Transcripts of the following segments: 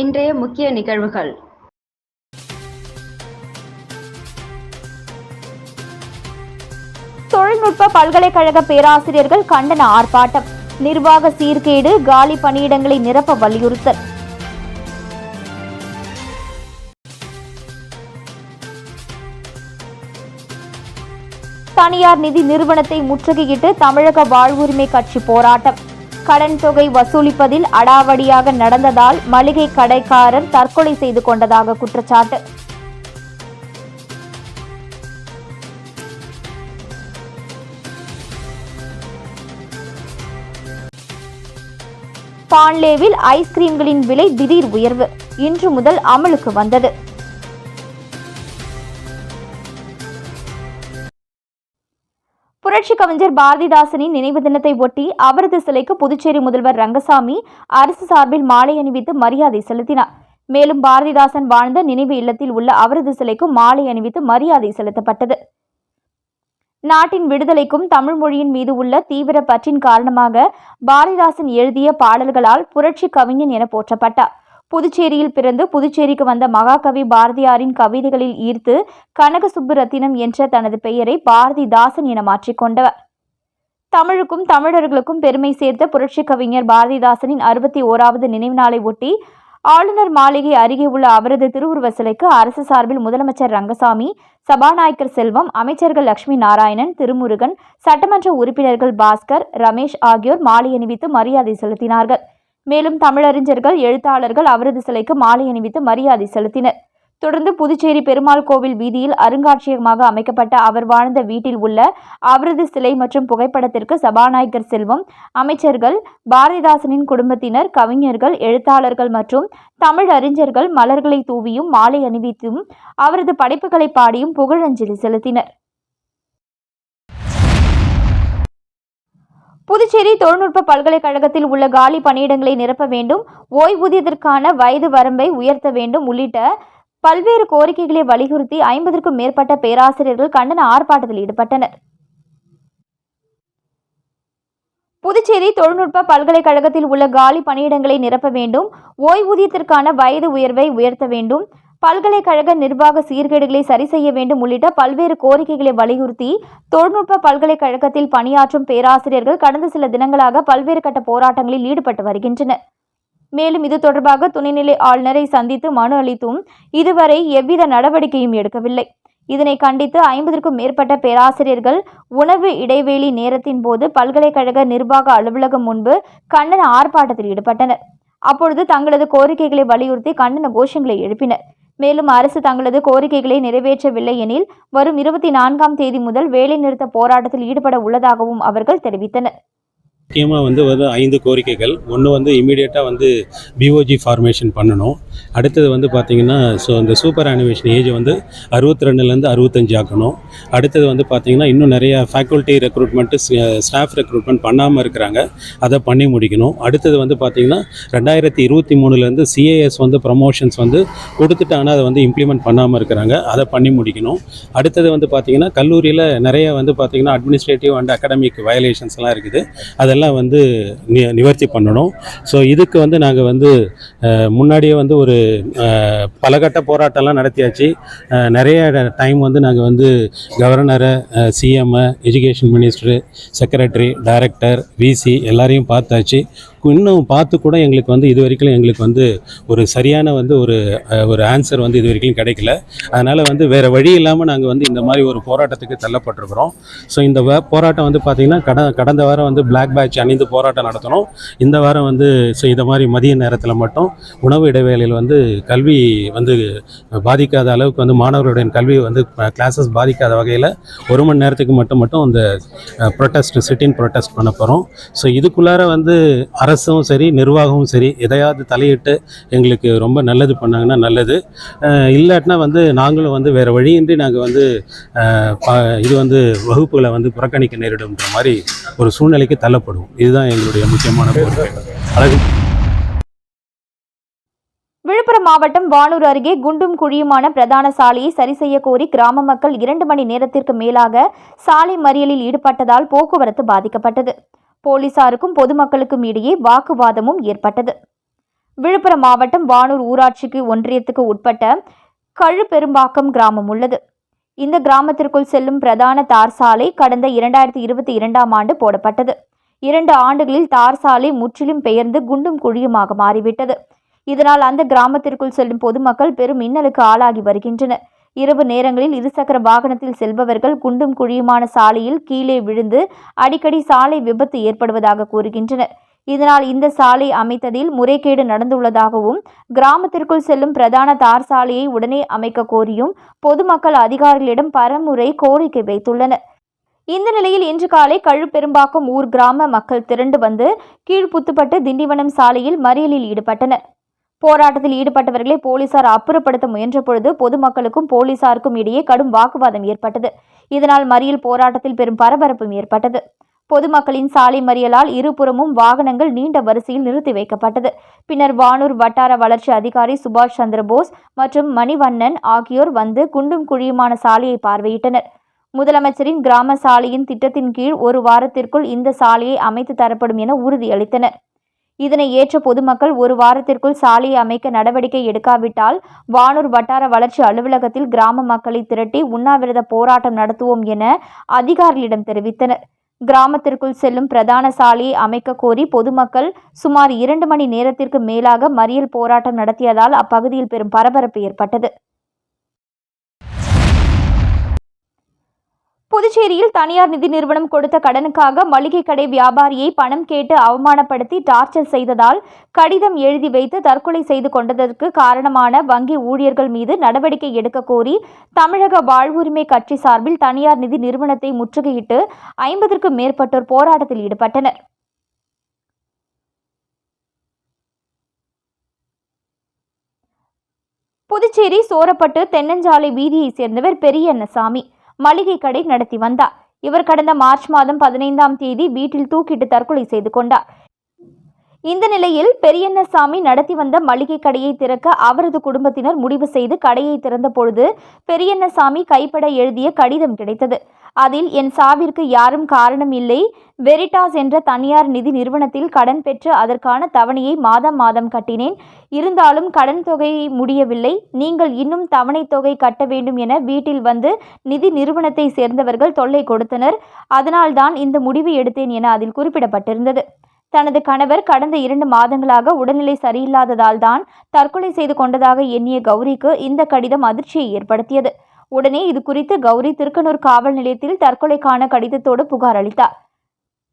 இன்றைய முக்கிய நிகழ்வுகள். தொழில்நுட்ப பல்கலைக்கழக பேராசிரியர்கள் கண்டன ஆர்ப்பாட்டம். நிர்வாக சீர்கேடு காலி பணியிடங்களை நிரப்ப வலியுறுத்தல். தனியார் நிதி நிறுவனத்தை முற்றுகையிட்டு தமிழக வாழ்வுரிமை கட்சி போராட்டம். கடன் தொகை வசூலிப்பதில் அடாவடியாக நடந்ததால் மளிகை கடைக்காரர் தற்கொலை செய்து கொண்டதாக குற்றச்சாட்டு. பான்லேவில் ஐஸ்கிரீம்களின் விலை திடீர் உயர்வு. இன்று முதல் அமலுக்கு வந்தது. புரட்சி கவிஞர் பாரதிதாசனின் நினைவு தினத்தை ஒட்டி அவரது சிலைக்கு புதுச்சேரி முதல்வர் ரங்கசாமி அரசு சார்பில் மாலை அணிவித்து மரியாதை செலுத்தினார். மேலும் பாரதிதாசன் வாழ்ந்த நினைவு இல்லத்தில் உள்ள அவரது சிலைக்கும் மாலை அணிவித்து மரியாதை செலுத்தப்பட்டது. நாட்டின் விடுதலைக்கும் தமிழ் மொழியின் மீது உள்ள தீவிர பற்றின் காரணமாக பாரதிதாசன் எழுதிய பாடல்களால் புரட்சி கவிஞன் என போற்றப்பட்டார். புதுச்சேரியில் பிறந்து புதுச்சேரிக்கு வந்த மகாகவி பாரதியாரின் கவிதைகளில் ஈர்த்து கனக சுப்புரத்தினம் என்ற தனது பெயரை பாரதிதாசன் என மாற்றிக்கொண்டவர் தமிழுக்கும் தமிழர்களுக்கும் பெருமை சேர்த்த புரட்சி கவிஞர் பாரதிதாசனின் அறுபத்தி ஓராவது நினைவு நாளை ஒட்டி ஆளுநர் மாளிகை அருகே உள்ள அவரது திருவுருவ சிலைக்கு அரசு சார்பில் முதலமைச்சர் ரங்கசாமி சபாநாயகர் செல்வம் அமைச்சர்கள் லட்சுமி நாராயணன் திருமுருகன் சட்டமன்ற உறுப்பினர்கள் பாஸ்கர் ரமேஷ் ஆகியோர் மாலை அணிவித்து மரியாதை செலுத்தினார்கள். மேலும் தமிழறிஞர்கள் எழுத்தாளர்கள் அவரது சிலைக்கு மாலை அணிவித்து மரியாதை செலுத்தினர். தொடர்ந்து புதுச்சேரி பெருமாள் கோவில் வீதியில் அருங்காட்சியகமாக அமைக்கப்பட்ட அவர் வாழ்ந்த வீட்டில் உள்ள அவரது சிலை மற்றும் புகைப்படத்திற்கு சபாநாயகர் செல்வம் அமைச்சர்கள் பாரதிதாசனின் குடும்பத்தினர் கவிஞர்கள் எழுத்தாளர்கள் மற்றும் தமிழ் அறிஞர்கள் மலர்களை தூவியும் மாலை அணிவித்தும் அவரது படைப்புகளை பாடியும் புகழஞ்சலி செலுத்தினர். புதுச்சேரி தொழில்நுட்ப பல்கலைக்கழகத்தில் உள்ள காலி பணியிடங்களை நிரப்ப வேண்டும் ஓய்வூதியத்திற்கான வயது வரம்பை உயர்த்த வேண்டும் உள்ளிட்ட பல்வேறு கோரிக்கைகளை வலியுறுத்தி ஐம்பதற்கும் மேற்பட்ட பேராசிரியர்கள் கண்டன ஆர்ப்பாட்டத்தில் ஈடுபட்டனர். புதுச்சேரி தொழில்நுட்ப பல்கலைக்கழகத்தில் உள்ள காலி பணியிடங்களை நிரப்ப வேண்டும் ஓய்வூதியத்திற்கான வயது உயர்வை உயர்த்த வேண்டும் பல்கலைக்கழக நிர்வாக சீர்கேடுகளை சரி செய்ய வேண்டும் உள்ளிட்ட பல்வேறு கோரிக்கைகளை வலியுறுத்தி தொழில்நுட்ப பல்கலைக்கழகத்தில் பணியாற்றும் பேராசிரியர்கள் கடந்த சில தினங்களாக பல்வேறு கட்ட போராட்டங்களில் ஈடுபட்டு வருகின்றனர். மேலும் இது தொடர்பாக துணைநிலை ஆளுநரை சந்தித்து மனு அளித்தும் இதுவரை எவ்வித நடவடிக்கையும் எடுக்கவில்லை. இதனை கண்டித்து ஐம்பதற்கும் மேற்பட்ட பேராசிரியர்கள் உணவு இடைவேளை நேரத்தின் போது பல்கலைக்கழக நிர்வாக அலுவலகம் முன்பு கண்டன ஆர்ப்பாட்டத்தில் ஈடுபட்டனர். அப்பொழுது தங்களது கோரிக்கைகளை வலியுறுத்தி கண்டன கோஷங்களை எழுப்பினர். மேலும் அரசு தங்களது கோரிக்கைகளை நிறைவேற்றவில்லை எனில் வரும் இருபத்தி நான்காம் தேதி முதல் வேலைநிறுத்த போராட்டத்தில் ஈடுபட உள்ளதாகவும் அவர்கள் தெரிவித்தனர். முக்கியமாக வந்து வந்து ஐந்து கோரிக்கைகள். ஒன்று வந்து இமீடியட்டாக வந்து பிஓஜி ஃபார்மேஷன் பண்ணணும். அடுத்தது வந்து பார்த்திங்கன்னா ஸோ அந்த சூப்பர் அனிமேஷன் ஏஜ் வந்து அறுபத்தி ரெண்டுலேருந்து அறுபத்தஞ்சு ஆக்கணும். அடுத்தது வந்து பார்த்திங்கன்னா இன்னும் நிறைய ஃபேக்கல்ட்டி ரெக்ரூட்மெண்ட்டு ஸ்டாஃப் ரெக்ரூட்மெண்ட் பண்ணாமல் இருக்கிறாங்க. அதை பண்ணி முடிக்கணும். அடுத்தது வந்து பார்த்திங்கன்னா ரெண்டாயிரத்தி இருபத்தி மூணுலேருந்து சிஏஎஸ் வந்து ப்ரமோஷன்ஸ் வந்து கொடுத்துட்டு ஆனால் அதை வந்து இம்ப்ளிமெண்ட் பண்ணாமல் இருக்கிறாங்க. அதை பண்ணி முடிக்கணும். அடுத்தது வந்து பார்த்திங்கன்னா கல்லூரியில் நிறைய வந்து பார்த்திங்கன்னா அட்மினிஸ்ட்ரேட்டிவ் அண்ட் அகாடமிக் வயலேஷன்ஸ்லாம் இருக்குது. அதெல்லாம் வந்து நி நிவர்த்தி பண்ணணும். ஸோ இதுக்கு வந்து நாங்கள் வந்து முன்னாடியே வந்து ஒரு பலகட்ட போராட்டம்லாம் நடத்தியாச்சு. நிறைய டைம் வந்து நாங்கள் வந்து கவர்னரை CMI education minister secretary director VC எல்லாரையும் பார்த்தாச்சு. இன்னும் பார்த்து கூட எங்களுக்கு வந்து இது வரைக்கும் எங்களுக்கு வந்து ஒரு சரியான வந்து ஒரு ஒரு ஆன்சர் வந்து இது வரைக்கும் கிடைக்கல. அதனால் வந்து வேறு வழி இல்லாமல் நாங்கள் வந்து இந்த மாதிரி ஒரு போராட்டத்துக்கு தள்ளப்பட்டிருக்கிறோம். ஸோ இந்த வ- போராட்டம் வந்து பார்த்திங்கன்னா கட கடந்த வாரம் வந்து பிளாக் பேட்ச் அணிந்து போராட்டம் நடத்தணும். இந்த வாரம் வந்து ஸோ இந்த மாதிரி மதிய நேரத்தில் மட்டும் உணவு இடைவேளையில் வந்து கல்வி வந்து பாதிக்காத அளவுக்கு வந்து மாணவர்களுடைய கல்வி வந்து கிளாஸஸ் பாதிக்காத வகையில் ஒரு மணி நேரத்துக்கு மட்டும் மட்டும் அந்த ப்ரொட்டஸ்ட் சிட்டின் ப்ரொட்டஸ்ட் பண்ண போகிறோம் ஸோ இதுக்குள்ளார வந்து அரசும் சரி நிர்வாகமும் சரி எதையாவது தலையிட்டு எங்களுக்கு ரொம்ப நல்லது பண்ணாங்கன்னா நல்லது. இல்லாட்டினா வந்து நாங்களும் வந்து வேறு வழியின்றி நாங்கள் வந்து இது வந்து வகுப்புகளை வந்து புறக்கணிக்க நேரிடும்ன்ற மாதிரி ஒரு சூழ்நிலைக்கு தள்ளப்படுவோம். இதுதான் எங்களுடைய முக்கியமான கோரிக்கை. அழகு. விழுப்புரம் மாவட்டம் வானூர் அருகே குண்டும் குழியுமான பிரதான சாலையை சரி செய்ய கோரி கிராம மக்கள் இரண்டு மணி நேரத்திற்கு மேலாக சாலை மறியலில் ஈடுபட்டதால் போக்குவரத்து பாதிக்கப்பட்டது. போலீசாருக்கும் பொதுமக்களுக்கும் இடையே வாக்குவாதமும் ஏற்பட்டது. விழுப்புரம் மாவட்டம் வானூர் ஊராட்சிக்கு ஒன்றியத்துக்கு உட்பட்ட கழுப்பெரும்பாக்கம் கிராமம் உள்ளது. இந்த கிராமத்திற்குள் செல்லும் பிரதான தார் சாலை கடந்த இரண்டாயிரத்தி இருபத்தி இரண்டாம் ஆண்டு போடப்பட்டது. இரண்டு ஆண்டுகளில் தார் சாலை முற்றிலும் பெயர்ந்து குண்டும் குழியுமாக மாறிவிட்டது. இதனால் அந்த கிராமத்திற்குள் செல்லும் பொதுமக்கள் பெரும் இன்னலுக்கு ஆளாகி வருகின்றனர். இரவு நேரங்களில் இருசக்கர வாகனத்தில் செல்பவர்கள் குண்டும் குழியுமான சாலையில் கீழே விழுந்து அடிக்கடி சாலை விபத்து ஏற்படுவதாக கூறுகின்றனர். இதனால் இந்த சாலை அமைத்ததில் முறைகேடு நடந்துள்ளதாகவும் கிராமத்திற்குள் செல்லும் பிரதான தார் சாலையை உடனே அமைக்க கோரியும் பொதுமக்கள் அதிகாரிகளிடம் பரமுறை கோரிக்கை வைத்துள்ளனர். இந்த நிலையில் இன்று காலை கழுப்பெரும்பாக்கம் ஊர் கிராம மக்கள் திரண்டு வந்து கீழ்புத்துப்பட்டு திண்டிவனம் சாலையில் மறியலில் ஈடுபட்டனர். போராட்டத்தில் ஈடுபட்டவர்களை போலீசார் அப்புறப்படுத்த முயன்றபொழுது பொதுமக்களுக்கும் போலீசாருக்கும் இடையே கடும் வாக்குவாதம் ஏற்பட்டது. இதனால் மறியல் போராட்டத்தில் பெரும் பரபரப்பும் ஏற்பட்டது. பொதுமக்களின் சாலை மறியலால் இருபுறமும் வாகனங்கள் நீண்ட வரிசையில் நிறுத்தி வைக்கப்பட்டது. பின்னர் வானூர் வட்டார வளர்ச்சி அதிகாரி சுபாஷ் சந்திரபோஸ் மற்றும் மணிவண்ணன் ஆகியோர் வந்து குண்டும் குழியுமான சாலையை பார்வையிட்டனர். முதலமைச்சரின் கிராம சாலையின் திட்டத்தின் கீழ் ஒரு வாரத்திற்குள் இந்த சாலையை அமைத்து தரப்படும் என உறுதியளித்தனர். இதனை ஏற்ற பொதுமக்கள் ஒரு வாரத்திற்குள் சாலையை அமைக்க நடவடிக்கை எடுக்காவிட்டால் வானூர் வட்டார வளர்ச்சி அலுவலகத்தில் கிராம மக்களை திரட்டி உண்ணாவிரத போராட்டம் நடத்துவோம் என அதிகாரிகளிடம் தெரிவித்தனர். கிராமத்திற்குள் செல்லும் பிரதான சாலையை அமைக்க கோரி பொதுமக்கள் சுமார் இரண்டு மணி நேரத்திற்கு மேலாக மறியல் போராட்டம் நடத்தியதால் அப்பகுதியில் பெரும் பரபரப்பு ஏற்பட்டது. புதுச்சேரியில் தனியார் நிதி நிறுவனம் கொடுத்த கடனுக்காக மளிகை கடை வியாபாரியை பணம் கேட்டு அவமானப்படுத்தி டார்ச்சர் செய்ததால் கடிதம் எழுதி வைத்து தற்கொலை செய்து கொண்டதற்கு காரணமான வங்கி ஊழியர்கள் மீது நடவடிக்கை எடுக்க கோரி தமிழக வாழ்வுரிமை கட்சி சார்பில் தனியார் நிதி நிறுவனத்தை முற்றுகையிட்டு ஐம்பதற்கும் மேற்பட்டோர் போராட்டத்தில் ஈடுபட்டனர். புதுச்சேரி சோரப்பட்டு தென்னஞ்சாலை வீதியைச் சேர்ந்தவர் பெரியண்ணசாமி. மளிகை கடை நடத்தி வந்தார். இவர் கடந்த மார்ச் மாதம் பதினைந்தாம் தேதி வீட்டில் தூக்கிட்டு தற்கொலை செய்து கொண்டார். இந்த நிலையில் பெரியண்ணசாமி நடத்தி வந்த மளிகை கடையை திறக்க அவரது குடும்பத்தினர் முடிவு செய்து கடையை திறந்த பொழுது பெரியண்ணசாமி கைப்பட எழுதிய கடிதம் கிடைத்தது. அதில் என் சாவிற்கு யாரும் காரணம் இல்லை. வெரிட்டாஸ் என்ற தனியார் நிதி நிறுவனத்தில் கடன் பெற்று அதற்கான தவணையை மாதம் மாதம் கட்டினேன். இருந்தாலும் கடன் தொகை முடியவில்லை. நீங்கள் இன்னும் தவணை தொகை கட்ட வேண்டும் என வீட்டில் வந்து நிதி நிறுவனத்தை சேர்ந்தவர்கள் தொல்லை கொடுத்தனர். அதனால்தான் இந்த முடிவு எடுத்தேன் என அதில் குறிப்பிடப்பட்டிருந்தது. தனது கணவர் கடந்த இரண்டு மாதங்களாக உடல்நிலை சரியில்லாததால் தான் தற்கொலை செய்து கொண்டதாக எண்ணிய கௌரிக்கு இந்த கடிதம் அதிர்ச்சியை ஏற்படுத்தியது. உடனே இது குறித்து கௌரி திருக்கனூர் காவல் நிலையத்தில் தற்கொலைக்கான கடிதத்தோடு புகார் அளித்தார்.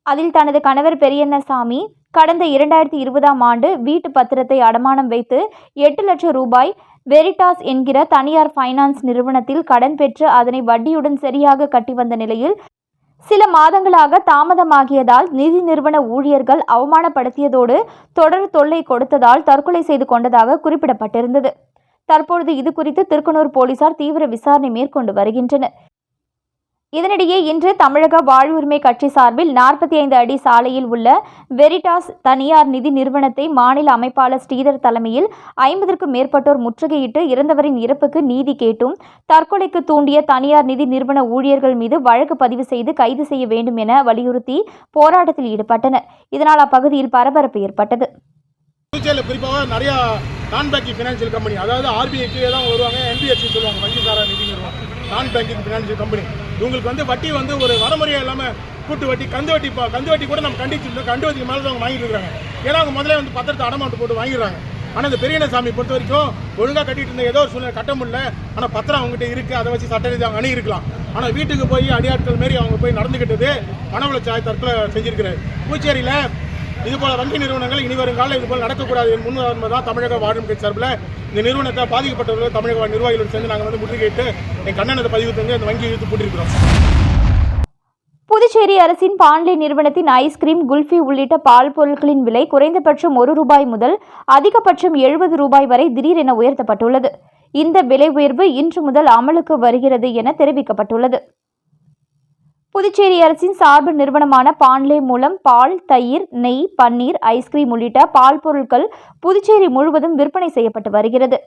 அதில் தனது கணவர் பெரியண்ணசாமி கடந்த இரண்டாயிரத்தி இருபதாம் ஆண்டு வீட்டு பத்திரத்தை அடமானம் வைத்து எட்டு லட்சம் ரூபாய் வெரிட்டாஸ் என்கிற தனியார் ஃபைனான்ஸ் நிறுவனத்தில் கடன் பெற்று அதனை வட்டியுடன் சரியாக கட்டி வந்த நிலையில் சில மாதங்களாக தாமதமாகியதால் நிதி நிறுவன ஊழியர்கள் அவமானப்படுத்தியதோடு தொடர் தொல்லை கொடுத்ததால் தற்கொலை செய்து கொண்டதாக குறிப்பிடப்பட்டிருந்தது. தற்பொழுது இது குறித்து திருக்கனூர் போலீசார் தீவிர விசாரணை மேற்கொண்டு வருகின்றனர். இதனிடையே இன்று தமிழக வாழ்வுரிமை கட்சி சார்பில் நாற்பத்தி ஐந்து அடி சாலையில் உள்ள வெரிடாஸ் தனியார் நிதி நிறுவனத்தை மாநில அமைப்பாளர் ஸ்ரீதர் தலைமையில் ஐம்பதற்கும் மேற்பட்டோர் முற்றுகையிட்டு இறந்தவரின் இறப்புக்கு நீதி கேட்டும் தற்கொலைக்கு தூண்டிய தனியார் நிதி நிறுவன ஊழியர்கள் மீது வழக்கு பதிவு செய்து கைது செய்ய வேண்டும் என வலியுறுத்தி போராட்டத்தில் ஈடுபட்டனர். இதனால் அப்பகுதியில் பரபரப்பு ஏற்பட்டது. ஃபியூச்சரில் குறிப்பாக நிறையா நான் பேங்கிங் ஃபினான்ஷியல் கம்பெனி அதாவது ஆர்பிஐ தான் வருவாங்க என்பிஎஃப்சி சொல்லுவாங்க வங்கி சாரா நிதி நிறுவனம் நான் பேங்கிங் ஃபினான்ஷியல் கம்பெனி இவங்களுக்கு வந்து வட்டி வந்து ஒரு வரமுறையாக இல்லாமல் கூட்டு வட்டி கந்து வட்டி கந்து வட்டி கூட நம்ம கண்டிச்சு கண்டு வட்டிக்கு மேலே தான் அவங்க வாங்கிட்டு இருக்காங்க. ஏன்னா அவங்க முதல்ல வந்து பத்திரத்தை அடமாட்டு போட்டு வாங்கிடுறாங்க. ஆனால் இந்த பெரியண்ணசாமி பொறுத்த வரைக்கும் ஒழுங்காக கட்டிட்டு இருந்த ஏதோ ஒரு சூழ்நிலை கட்ட முடியல. ஆனால் பத்திரம் அவங்ககிட்ட இருக்குது அதை வச்சு சட்ட ரீதியாக அவங்க அணுகிருக்கலாம் ஆனால் வீட்டுக்கு போய் அடியாட்கள் மாரி அவங்க போய் நடந்துக்கிட்டது மனவள சாய் தற்கொலை செஞ்சிருக்கிறாரு. பூச்சேரியில் இதுபோல வங்கி நிறுவனங்கள் இனி வரும் காலம் நடக்கக்கூடாது என் தான் தமிழக வாழும் கட்சி சார்பில் இந்த நிறுவனத்தை பாதிக்கப்பட்டவர்கள் தமிழக வாழ் நிர்வாகிகளோடு சேர்ந்து நாங்கள் வந்து முற்றுகையிட்டு என் கண்ணனத்தை பதிவு தந்து அந்த வங்கி இழுத்து போட்டிருக்கிறோம் புதுச்சேரி அரசின் பாண்லே நிறுவனத்தின் ஐஸ்கிரீம் குல்ஃபி உள்ளிட்ட பால் பொருட்களின் விலை குறைந்தபட்சம் ஒரு ரூபாய் முதல் அதிகபட்சம் எழுபது ரூபாய் வரை திடீரென உயர்த்தப்பட்டுள்ளது. இந்த விலை உயர்வு இன்று முதல் அமலுக்கு வருகிறது என தெரிவிக்கப்பட்டுள்ளது. புதுச்சேரி அரசின் சார்பு நிறுவனமான பான்லே மூலம் பால் தயிர் நெய் பன்னீர் ஐஸ்கிரீம் உள்ளிட்ட பால் பொருட்கள் புதுச்சேரி முழுவதும் விற்பனை செய்யப்பட்டு வருகிறது.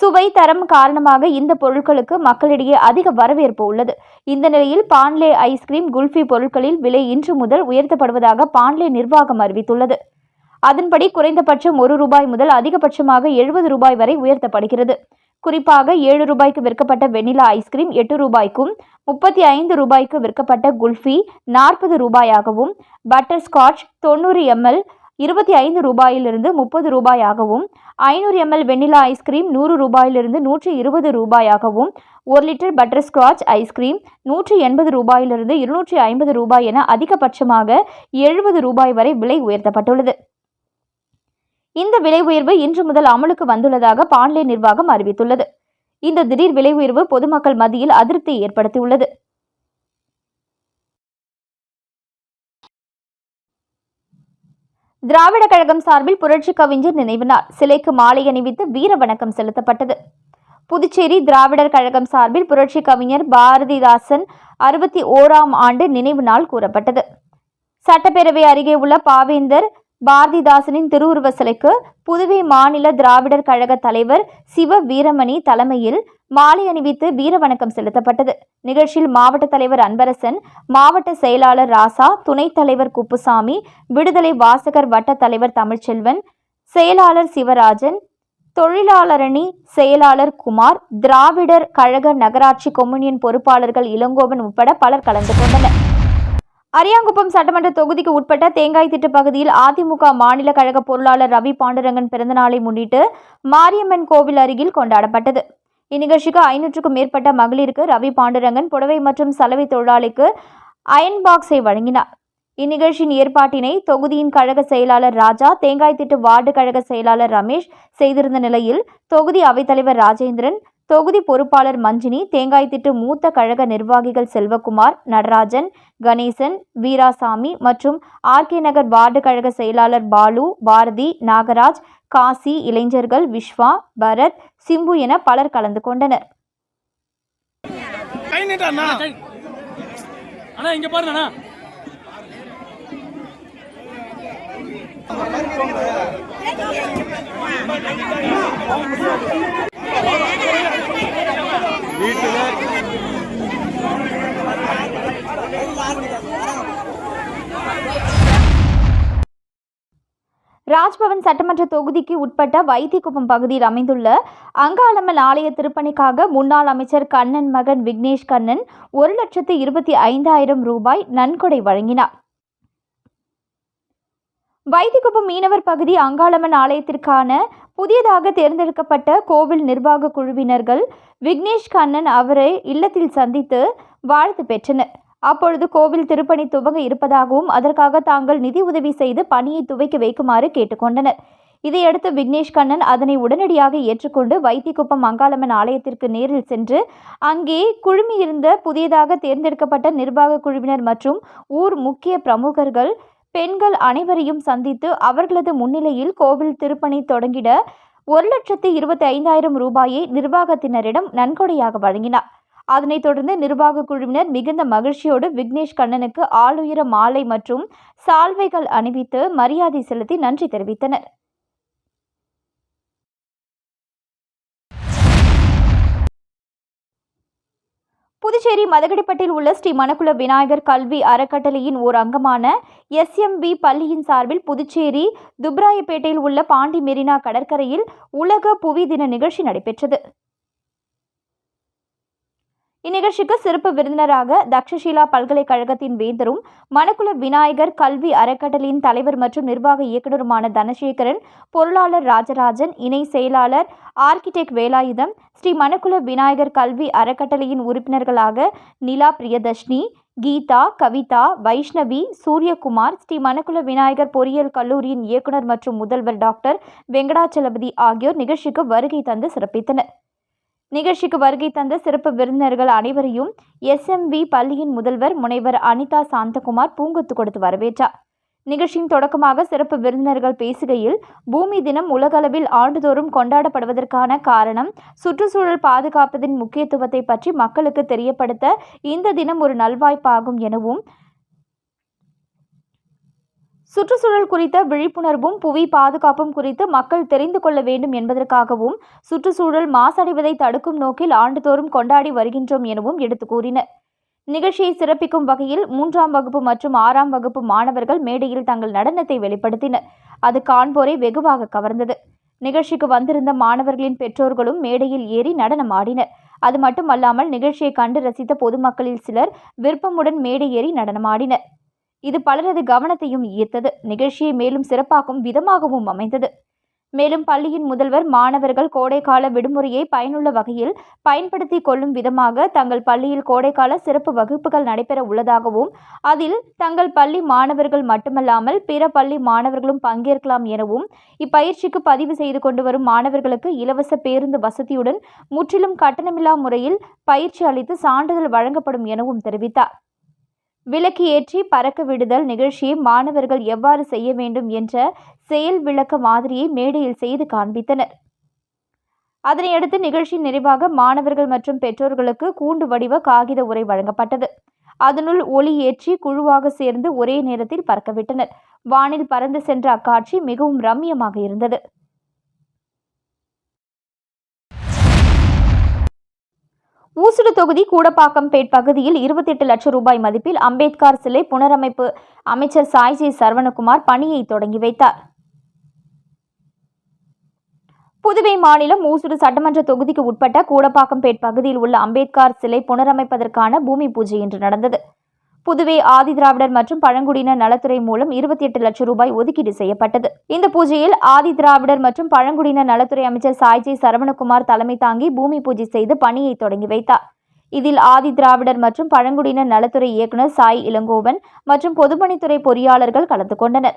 சுவை தரம் காரணமாக இந்த பொருட்களுக்கு மக்களிடையே அதிக வரவேற்பு உள்ளது. இந்த நிலையில் பான்லே ஐஸ்கிரீம் குல்ஃபி பொருட்களில் விலை இன்று முதல் உயர்த்தப்படுவதாக பான்லே நிர்வாகம் அறிவித்துள்ளது. அதன்படி குறைந்தபட்சம் ஒரு ரூபாய் முதல் அதிகபட்சமாக எழுபது ரூபாய் வரை உயர்த்தப்படுகிறது. குறிப்பாக ஏழு ரூபாய்க்கு விற்கப்பட்ட வெண்ணிலா ஐஸ்கிரீம் எட்டு ரூபாய்க்கும் முப்பத்தி ஐந்து ரூபாய்க்கு விற்கப்பட்ட குல்ஃபி நாற்பது ரூபாயாகவும் பட்டர் ஸ்காட்ச் தொண்ணூறு எம்எல் இருபத்தி ஐந்து ரூபாயிலிருந்து முப்பது ரூபாயாகவும் ஐநூறு எம்எல் வெண்ணிலா ஐஸ்கிரீம் நூறு ரூபாயிலிருந்து நூற்றி இருபது ரூபாயாகவும் ஒரு லிட்டர் பட்டர் ஸ்காட்ச் ஐஸ்கிரீம் நூற்றி எண்பது ரூபாயிலிருந்து இருநூற்றி ஐம்பது ரூபாய் என அதிகபட்சமாக எழுபது ரூபாய் வரை விலை உயர்த்தப்பட்டுள்ளது. இந்த விலை உயர்வு இன்று முதல் அமலுக்கு வந்துள்ளதாக பாண்லே நிர்வாகம் அறிவித்துள்ளது. இந்த திடீர் விலை உயர்வு பொதுமக்கள் மத்தியில் அதிருப்தியை ஏற்படுத்தியுள்ளது. திராவிட கழகம் சார்பில் புரட்சி கவிஞர் நினைவு நாள். சிலைக்கு மாலை அணிவித்து வீர வணக்கம் செலுத்தப்பட்டது. புதுச்சேரி திராவிடர் கழகம் சார்பில் புரட்சி கவிஞர் பாரதிதாசன் அறுபத்தி ஓராம் ஆண்டு நினைவு நாள் கூறப்பட்டது. சட்டப்பேரவை அருகே உள்ள பாவேந்தர் பாரதிதாசனின் திருவுருவ சிலைக்கு புதுவை மாநில திராவிடர் கழக தலைவர் சிவ வீரமணி தலைமையில் மாலை அணிவித்து வீர வணக்கம் செலுத்தப்பட்டது. நிகழ்ச்சியில் மாவட்ட தலைவர் அன்பரசன் மாவட்ட செயலாளர் ராசா துணைத் தலைவர் குப்புசாமி விடுதலை வாசகர் வட்ட தலைவர் தமிழ்ச்செல்வன் செயலாளர் சிவராஜன் தொழிலாளரணி செயலாளர் குமார் திராவிடர் கழக நகராட்சி கொம்யூனியன் பொறுப்பாளர்கள் இளங்கோவன் உட்பட பலர் கலந்து கொண்டனர். அரியாங்குப்பம் சட்டமன்ற தொகுதிக்கு உட்பட்ட தேங்காய் திட்டு பகுதியில் அதிமுக மாநில கழக பொருளாளர் ரவி பாண்டுரங்கன் பிறந்தநாளை முன்னிட்டு மாரியம்மன் கோவில் அருகில் கொண்டாடப்பட்டது. இந்நிகழ்ச்சிக்கு ஐநூற்றுக்கும் மேற்பட்ட மகளிருக்கு ரவி பாண்டுரங்கன் புடவை மற்றும் சலவை தொழிலாளிக்கு அயன் பாக்ஸை வழங்கினார். இந்நிகழ்ச்சியின் ஏற்பாட்டினை தொகுதியின் கழக செயலாளர் ராஜா தேங்காய் திட்டு வார்டு கழக செயலாளர் ரமேஷ் செய்திருந்த நிலையில் தொகுதி அவைத்தலைவர் ராஜேந்திரன் தொகுதி பொறுப்பாளர் மஞ்சினி தேங்காய் திட்டு மூத்த கழக நிர்வாகிகள் செல்வகுமார் நடராஜன் கணேசன் வீராசாமி மற்றும் ஆர்கே நகர் வார்டு கழக செயலாளர் பாலு பாரதி நாகராஜ் காசி இளைஞர்கள் விஸ்வா பரத் சிம்பு என பலர் கலந்து கொண்டனர். கை நீட்டாண்ணா. அண்ணா இங்க பாருங்க ராஜ்பவன் சட்டமன்ற தொகுதிக்கு உட்பட்ட வைத்திக்குப்பம் பகுதியில் அமைந்துள்ள அங்காளம்மன் ஆலய திருப்பணிக்காக முன்னாள் அமைச்சர் கண்ணன் மகன் விக்னேஷ் கண்ணன் ஒரு லட்சத்து இருபத்தி ஐந்தாயிரம் ரூபாய் நன்கொடை வழங்கினார். வைத்திக்குப்பம் மீனவர் பகுதி அங்காளம்மன் ஆலயத்திற்கான புதியதாக தேர்ந்தெடுக்கப்பட்ட கோவில் நிர்வாக குழுவினர்கள் விக்னேஷ் கண்ணன் அவரை இல்லத்தில் சந்தித்து வாழ்த்து பெற்றனர். அப்பொழுது கோவில் திருப்பணி துவங்க இருப்பதாகவும் அதற்காக தாங்கள் நிதி உதவி செய்து பணியை துவக்கி வைக்குமாறு கேட்டுக்கொண்டனர். இதையடுத்து விக்னேஷ் கண்ணன் அதனை உடனடியாக ஏற்றுக்கொண்டு வைத்திக்குப்பம் அங்காளம்மன் ஆலயத்திற்கு நேரில் சென்று அங்கே குழுமியிருந்த புதியதாக தேர்ந்தெடுக்கப்பட்ட நிர்வாக குழுவினர் மற்றும் ஊர் முக்கிய பிரமுகர்கள் பெண்கள் அனைவரையும் சந்தித்து அவர்களது முன்னிலையில் கோவில் திருப்பணி தொடங்கிட ஒரு லட்சத்து இருபத்தி ஐந்தாயிரம் ரூபாயை நிர்வாகத்தினரிடம் நன்கொடையாக வழங்கினார். அதனைத் தொடர்ந்து நிர்வாக குழுவினர் மிகுந்த மகிழ்ச்சியோடு விக்னேஷ் கண்ணனுக்கு ஆளுயர மாலை மற்றும் சால்வைகள் அணிவித்து மரியாதை செலுத்தி நன்றி தெரிவித்தனர். புதுச்சேரி மதகடிப்பட்டில் உள்ள ஸ்ரீ மணக்குள விநாயகர் கல்வி அறக்கட்டளையின் ஓர் அங்கமான எஸ்எம்பி பள்ளியின் சார்பில் புதுச்சேரி துப்ராயப்பேட்டையில் உள்ள பாண்டி மெரினா கடற்கரையில் உலக புவி தின நிகழ்ச்சி நடைபெற்றது. இந்நிகழ்ச்சிக்கு சிறப்பு விருந்தினராக தக்ஷஷீலா பல்கலைக்கழகத்தின் வேந்தரும் மணக்குள விநாயகர் கல்வி அறக்கட்டளையின் தலைவர் மற்றும் நிர்வாக இயக்குநருமான தனசேகரன் பொருளாளர் ராஜராஜன் இணை செயலாளர் ஆர்கிடெக்ட் வேலாயுதம் ஸ்ரீ மணக்குள விநாயகர் கல்வி அறக்கட்டளையின் உறுப்பினர்களாக நிலா பிரியதர்ஷினி கீதா கவிதா வைஷ்ணவி சூரியகுமார் ஸ்ரீ மணக்குள விநாயகர் பொறியியல் கல்லூரியின் இயக்குனர் மற்றும் முதல்வர் டாக்டர் வெங்கடாச்சலபதி ஆகியோர் நிகழ்ச்சிக்கு வருகை தந்து சிறப்பித்தனர். நிகழ்ச்சிக்கு வருகை தந்த சிறப்பு விருந்தினர்கள் அனைவரையும் எஸ்எம்வி பள்ளியின் முதல்வர் முனைவர் அனிதா சாந்தகுமார் பூங்கொத்து கொடுத்து வரவேற்றார். நிகழ்ச்சியின் தொடக்கமாக சிறப்பு விருந்தினர்கள் பேசுகையில் பூமி தினம் உலகளவில் ஆண்டுதோறும் கொண்டாடப்படுவதற்கான காரணம் சுற்றுச்சூழல் பாதுகாப்பதின் முக்கியத்துவத்தை பற்றி மக்களுக்கு தெரியப்படுத்த இந்த தினம் ஒரு நல்வாய்ப்பாகும் எனவும் சுற்றுச்சூழல் குறித்த விழிப்புணர்வும் புவி பாதுகாப்பும் குறித்து மக்கள் தெரிந்து கொள்ள வேண்டும் என்பதற்காகவும் சுற்றுச்சூழல் மாசடைவதை தடுக்கும் நோக்கில் ஆண்டுதோறும் கொண்டாடி வருகின்றோம் எனவும் எடுத்து கூறினர். நிகழ்ச்சியை சிறப்பிக்கும் வகையில் மூன்றாம் வகுப்பு மற்றும் ஆறாம் வகுப்பு மாணவர்கள் மேடையில் தங்கள் நடனத்தை வெளிப்படுத்தினர். அது காண்போரை வெகுவாக கவர்ந்தது. நிகழ்ச்சிக்கு வந்திருந்த மாணவர்களின் பெற்றோர்களும் மேடையில் ஏறி நடனம் ஆடினர். அது மட்டுமல்லாமல் நிகழ்ச்சியை கண்டு ரசித்த பொதுமக்களில் சிலர் விருப்பமுடன் மேடை ஏறி நடனமாடினர் இது பலரது கவனத்தையும் ஈர்த்தது. நிகழ்ச்சியை மேலும் சிறப்பாக்கும் விதமாகவும் அமைந்தது. மேலும் பள்ளியின் முதல்வர் மாணவர்கள் கோடைக்கால விடுமுறையை பயனுள்ள வகையில் பயன்படுத்தி கொள்ளும் விதமாக தங்கள் பள்ளியில் கோடைக்கால சிறப்பு வகுப்புகள் நடைபெற உள்ளதாகவும் அதில் தங்கள் பள்ளி மாணவர்கள் மட்டுமல்லாமல் பிற பள்ளி மாணவர்களும் பங்கேற்கலாம் எனவும் இப்பயிற்சிக்கு பதிவு செய்து கொண்டு வரும் மாணவர்களுக்கு இலவச பேருந்து வசதியுடன் முற்றிலும் கட்டணமில்லா முறையில் பயிற்சி அளித்து சான்றிதழ் வழங்கப்படும் எனவும் தெரிவித்தார். விளக்கு ஏற்றி பறக்க விடுதல் நிகழ்ச்சியை மாணவர்கள் எவ்வாறு செய்ய வேண்டும் என்ற செயல் விளக்க மாதிரியை மேடையில் செய்து காண்பித்தனர். அதனையடுத்து நிகழ்ச்சி நிறைவாக மாணவர்கள் மற்றும் பெற்றோர்களுக்கு கூண்டு வடிவ காகித உரை வழங்கப்பட்டது. அதனுள் ஒளி ஏற்றி குழுவாக சேர்ந்து ஒரே நேரத்தில் பறக்கவிட்டனர் வானில் பறந்து சென்ற அக்காட்சி மிகவும் ரம்மியமாக இருந்தது. ஊசுடு தொகுதி கூடப்பாக்கம்பேட் பகுதியில் இருபத்தி எட்டு லட்சம் ரூபாய் மதிப்பில் அம்பேத்கர் சிலை புனரமைப்பு அமைச்சர் சாய்ஜி சரவணகுமார் பணியை தொடங்கி வைத்தார். புதுவை மாநிலம் ஊசுடு சட்டமன்ற தொகுதிக்கு உட்பட்ட கூடப்பாக்கம்பேட் பகுதியில் உள்ள அம்பேத்கர் சிலை புனரமைப்பதற்கான பூமி பூஜை இன்று நடந்தது. புதுவை ஆதிதிராவிடர் மற்றும் பழங்குடியினர் நலத்துறை மூலம் இருபத்தி எட்டு லட்சம் ரூபாய் ஒதுக்கீடு செய்யப்பட்டது. இந்த பூஜையில் ஆதிதிராவிடர் மற்றும் பழங்குடியினர் நலத்துறை அமைச்சர் சாய்ஜி சரவணகுமார் தலைமை தாங்கி பூமி பூஜை செய்து பணியை தொடங்கி வைத்தார். இதில் ஆதிதிராவிடர் மற்றும் பழங்குடியினர் நலத்துறை இயக்குநர் சாய் இளங்கோவன் மற்றும் பொதுப்பணித்துறை பொறியாளர்கள் கலந்து கொண்டனர்.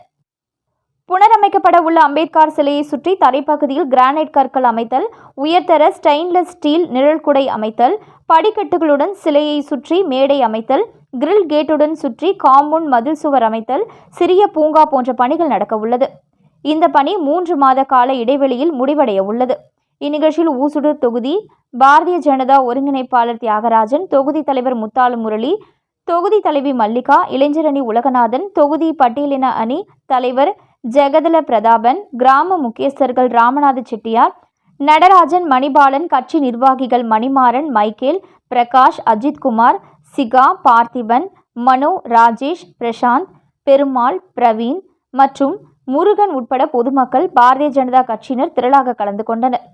புனரமைக்கப்பட உள்ள அம்பேத்கர் சிலையை சுற்றி தரைப்பகுதியில் கிரானைட் கற்கள் அமைத்தல் உயர்தர ஸ்டெயின்லெஸ் ஸ்டீல் நிழல்குடை அமைத்தல் படிக்கட்டுகளுடன் சிலையை சுற்றி மேடை அமைத்தல் கிரில் கேட்டுடன் சுற்றி காம்பவுண்ட் மதில் சுவர் அமைத்தல் சிறிய பூங்கா போன்ற பணிகள் நடக்க உள்ளது இந்த பணி மூன்று மாத கால இடைவெளியில் முடிவடைய உள்ளது இந்நிகழ்ச்சியில் ஊசுடு தொகுதி பாரதிய ஜனதா ஒருங்கிணைப்பாளர் தியாகராஜன் தொகுதி தலைவர் முத்தாலு முரளி தொகுதி தலைவி மல்லிகா இளைஞரணி உலகநாதன் தொகுதி பட்டியலின அணி தலைவர் ஜெகதல பிரதாபன் கிராம முக்கியஸ்தர்கள் ராமநாத செட்டியார் நடராஜன் மணிபாலன் கட்சி நிர்வாகிகள் மணிமாறன் மைக்கேல் பிரகாஷ் அஜித்குமார் சிகா பார்த்திபன் மனோ ராஜேஷ் பிரசாந்த் பெருமாள் பிரவீன் மற்றும் முருகன் உட்பட பொதுமக்கள் பாரதிய ஜனதா கட்சியினர் திரளாக கலந்து கொண்டனர்.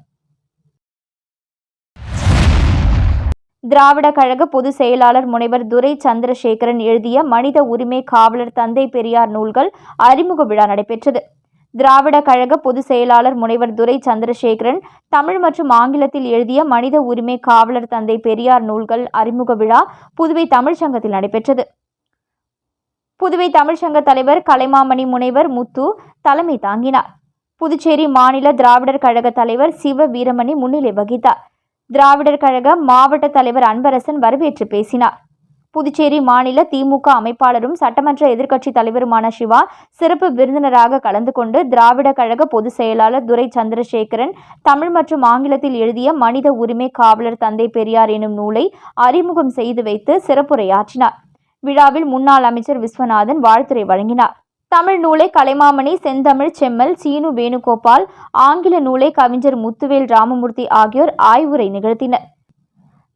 திராவிட கழக பொதுச் செயலாளர் முனைவர் துரை சந்திரசேகரன் எழுதிய மனித உரிமை காவலர் தந்தை பெரியார் நூல்கள் அறிமுக விழா நடைபெற்றது. திராவிட கழக பொதுச் செயலாளர் முனைவர் துரை சந்திரசேகரன் தமிழ் மற்றும் ஆங்கிலத்தில் எழுதிய மனித உரிமை காவலர் தந்தை பெரியார் நூல்கள் அறிமுக விழா புதுவை தமிழ்ச்சங்கத்தில் நடைபெற்றது. புதுவை தமிழ்ச்சங்க தலைவர் கலைமாமணி முனைவர் முத்து தலைமை தாங்கினார். புதுச்சேரி மாநில திராவிடர் கழக தலைவர் சிவ வீரமணி முன்னிலை வகித்தார். திராவிடர் கழக மாவட்ட தலைவர் அன்பரசன் வரவேற்று பேசினார். புதுச்சேரி மாநில திமுக அமைப்பாளரும் சட்டமன்ற எதிர்க்கட்சித் தலைவருமான சிவா சிறப்பு விருந்தினராக கலந்து கொண்டு திராவிட கழக பொதுச் செயலாளர் துரை சந்திரசேகரன் தமிழ் மற்றும் ஆங்கிலத்தில் எழுதிய மனித உரிமை காவலர் தந்தை பெரியார் எனும் நூலை அறிமுகம் செய்து வைத்து சிறப்புரையாற்றினார். விழாவில் முன்னாள் அமைச்சர் விஸ்வநாதன் வாழ்த்துரை வழங்கினார். தமிழ் நூலை கலைமாமணி செந்தமிழ் செம்மல் சீனு வேணுகோபால் ஆங்கில நூலை கவிஞர் முத்துவேல் ராமமூர்த்தி ஆகியோர் ஆய்வுரை நிகழ்த்தினர்.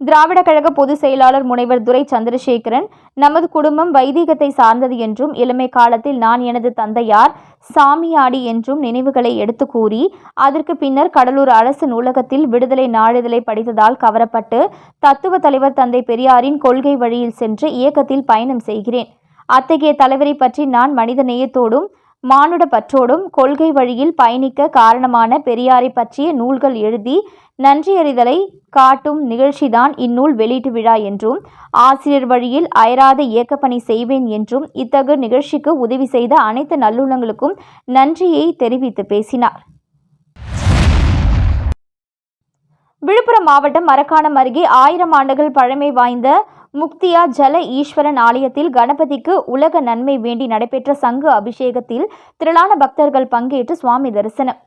திராவிட கழக பொதுச் செயலாளர் முனைவர் துரை சந்திரசேகரன் நமது குடும்பம் வைதீகத்தை சார்ந்தது என்றும் இளமை காலத்தில் நான் எனது தந்தையார் சாமியாடி என்றும் நினைவுகளை எடுத்து கூறி அதற்கு பின்னர் கடலூர் அரசு நூலகத்தில் விடுதலை நாளிதழை படித்ததால் கவரப்பட்டு தத்துவ தலைவர் தந்தை பெரியாரின் கொள்கை வழியில் சென்று இயக்கத்தில் பயணம் செய்கிறேன். அத்தகைய தலைவரை பற்றி நான் மனித நேயத்தோடும் மானுட பற்றோடும் கொள்கை வழியில் பயணிக்க காரணமான பெரியாரை பற்றிய நூல்கள் எழுதி நன்றியறிதலை காட்டும் நிகழ்ச்சிதான் இந்நூல் வெளியீட்டு விழா என்றும் ஆசிரியர் வழியில் அயராத இயக்கப்பணி செய்வேன் என்றும் இத்தகு நிகழ்ச்சிக்கு உதவி செய்த அனைத்து நல்லுள்ளங்களுக்கும் நன்றியை தெரிவித்து பேசினார். விழுப்புரம் மாவட்டம் மரக்காணம் அருகே ஆயிரம் ஆண்டுகள் பழமை வாய்ந்த முக்தியா ஜல ஈஸ்வரன் ஆலயத்தில் கணபதிக்கு உலக நன்மை வேண்டி நடைபெற்ற சங்கு அபிஷேகத்தில் திரளான பக்தர்கள் பங்கேற்று சுவாமி தரிசனம்.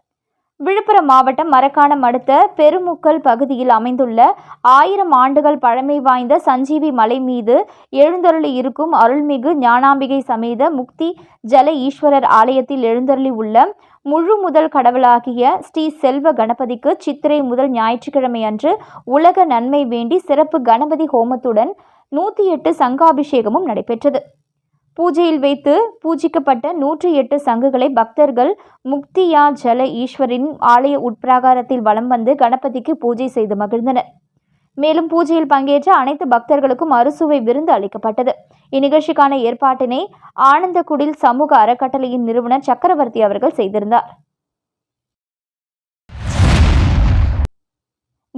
விழுப்புரம் மாவட்டம் மரக்காணம் அடுத்த பெருமுக்கல் பகுதியில் அமைந்துள்ள ஆயிரம் ஆண்டுகள் பழமை வாய்ந்த சஞ்சீவி மலை மீது எழுந்தருளி இருக்கும் அருள்மிகு ஞானாம்பிகை சமேத முக்தி ஜல ஈஸ்வரர் ஆலயத்தில் எழுந்தருளி உள்ள முழு முதல் கடவுளாகிய ஸ்ரீ செல்வ கணபதிக்கு சித்திரை முதல் ஞாயிற்றுக்கிழமை அன்று உலக நன்மை வேண்டி சிறப்பு கணபதி ஹோமத்துடன் நூற்றி எட்டு சங்காபிஷேகமும் நடைபெற்றது. பூஜையில் வைத்து பூஜிக்கப்பட்ட நூற்றி எட்டு சங்குகளை பக்தர்கள் முக்தியா ஜல ஈஸ்வரின் ஆலய உட்பிராகாரத்தில் வலம் வந்து கணபதிக்கு பூஜை செய்து மகிழ்ந்தனர். மேலும் பூஜையில் பங்கேற்ற அனைத்து பக்தர்களுக்கும் அறுசுவை விருந்து அளிக்கப்பட்டது. இந்நிகழ்ச்சிக்கான ஏற்பாட்டினை ஆனந்தகுடில் சமூக அறக்கட்டளையின் நிறுவனர் சக்கரவர்த்தி அவர்கள் செய்திருந்தார்.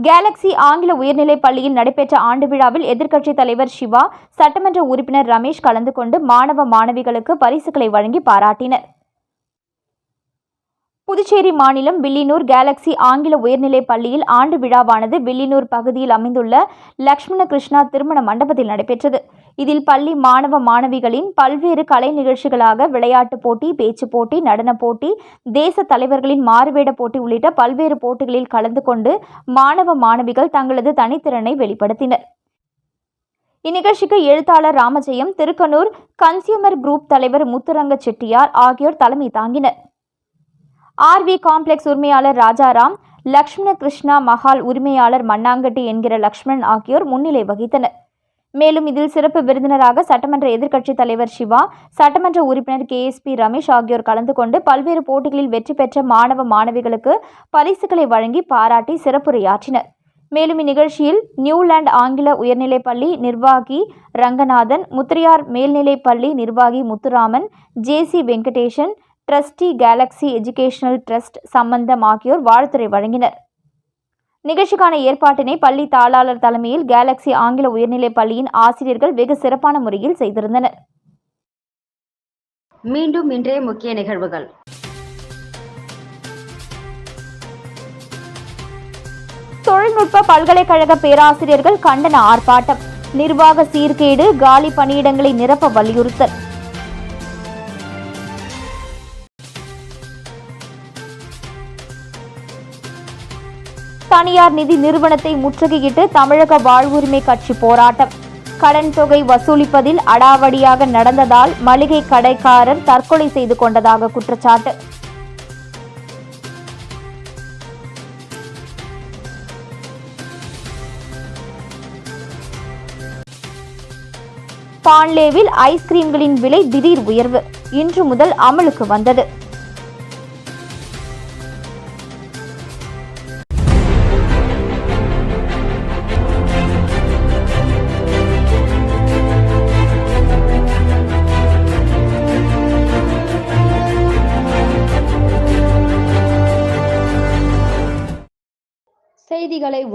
கேலக்ஸி ஆங்கில உயர்நிலைப் பள்ளியில் நடைபெற்ற ஆண்டு விழாவில் எதிர்க்கட்சித் தலைவர் சிவா சட்டமன்ற உறுப்பினர் ரமேஷ் கலந்து கொண்டு மாணவ மாணவிகளுக்கு பரிசுகளை வழங்கி பாராட்டினர். புதுச்சேரி மாநிலம் வில்லியனூர் கேலக்ஸி ஆங்கில உயர்நிலைப் பள்ளியில் ஆண்டு விழாவானது வில்லியனூர் பகுதியில் அமைந்துள்ள லக்ஷ்மண கிருஷ்ணா திருமண மண்டபத்தில் நடைபெற்றது. இதில் பள்ளி மாணவ மாணவிகளின் பல்வேறு கலை நிகழ்ச்சிகளாக விளையாட்டுப் போட்டி பேச்சுப் போட்டி நடனப் போட்டி தேச தலைவர்களின் மாறுவேட போட்டி உள்ளிட்ட பல்வேறு போட்டிகளில் கலந்து கொண்டு மாணவ மாணவிகள் தங்களது தனித்திறனை வெளிப்படுத்தினர். இந்நிகழ்ச்சிக்கு எழுத்தாளர் ராமஜெயம் திருக்கனூர் கன்சியூமர் குரூப் தலைவர் முத்துரங்க செட்டியார் ஆகியோர் தலைமை தாங்கினர். ஆர்வி காம்ப்ளெக்ஸ் உரிமையாளர் ராஜாராம் லக்ஷ்மண கிருஷ்ணா மஹால் உரிமையாளர் மண்ணாங்கட்டி என்கிற லக்ஷ்மணன் ஆகியோர் முன்னிலை வகித்தனர். மேலும் இதில் சிறப்பு விருந்தினராக சட்டமன்ற எதிர்க்கட்சித் தலைவர் சிவா சட்டமன்ற உறுப்பினர் கே எஸ் பி ரமேஷ் ஆகியோர் கலந்து கொண்டு பல்வேறு போட்டிகளில் வெற்றி பெற்ற மாணவ மாணவிகளுக்கு பரிசுகளை வழங்கி பாராட்டி சிறப்புரையாற்றினர். மேலும் இந்நிகழ்ச்சியில் நியூலாண்ட் ஆங்கில உயர்நிலைப்பள்ளி நிர்வாகி ரங்கநாதன் முத்திரையார் மேல்நிலைப்பள்ளி நிர்வாகி Muthuraman JC Venkatesan trustee Galaxy educational trust Sambandam ஆகியோர் வாழ்த்துரை வழங்கினர். நிகழ்ச்சிக்கான ஏற்பாட்டினை பள்ளி தாளாளர் தலைமையில் கேலக்ஸி ஆங்கில உயர்நிலைப் பள்ளியின் ஆசிரியர்கள் வெகு சிறப்பான முறையில் செய்திருந்தனர். மீண்டும் இன்றைய முக்கிய நிகழ்வுகள். தொழில்நுட்ப பல்கலைக்கழக பேராசிரியர்கள் கண்டன ஆர்ப்பாட்டம். நிர்வாக சீர்கேடு காலி பணியிடங்களை நிரப்ப வலியுறுத்தல். தனியார் நிதி நிறுவனத்தை முற்றுகையிட்டு தமிழக வாழ்வுரிமை கட்சி போராட்டம். கடன் தொகை வசூலிப்பதில் அடாவடியாக நடந்ததால் மளிகை கடைக்காரர் தற்கொலை செய்து கொண்டதாக குற்றச்சாட்டு. பான்லேவில் ஐஸ்கிரீம்களின் விலை திடீர் உயர்வு. இன்று முதல் அமலுக்கு வந்தது.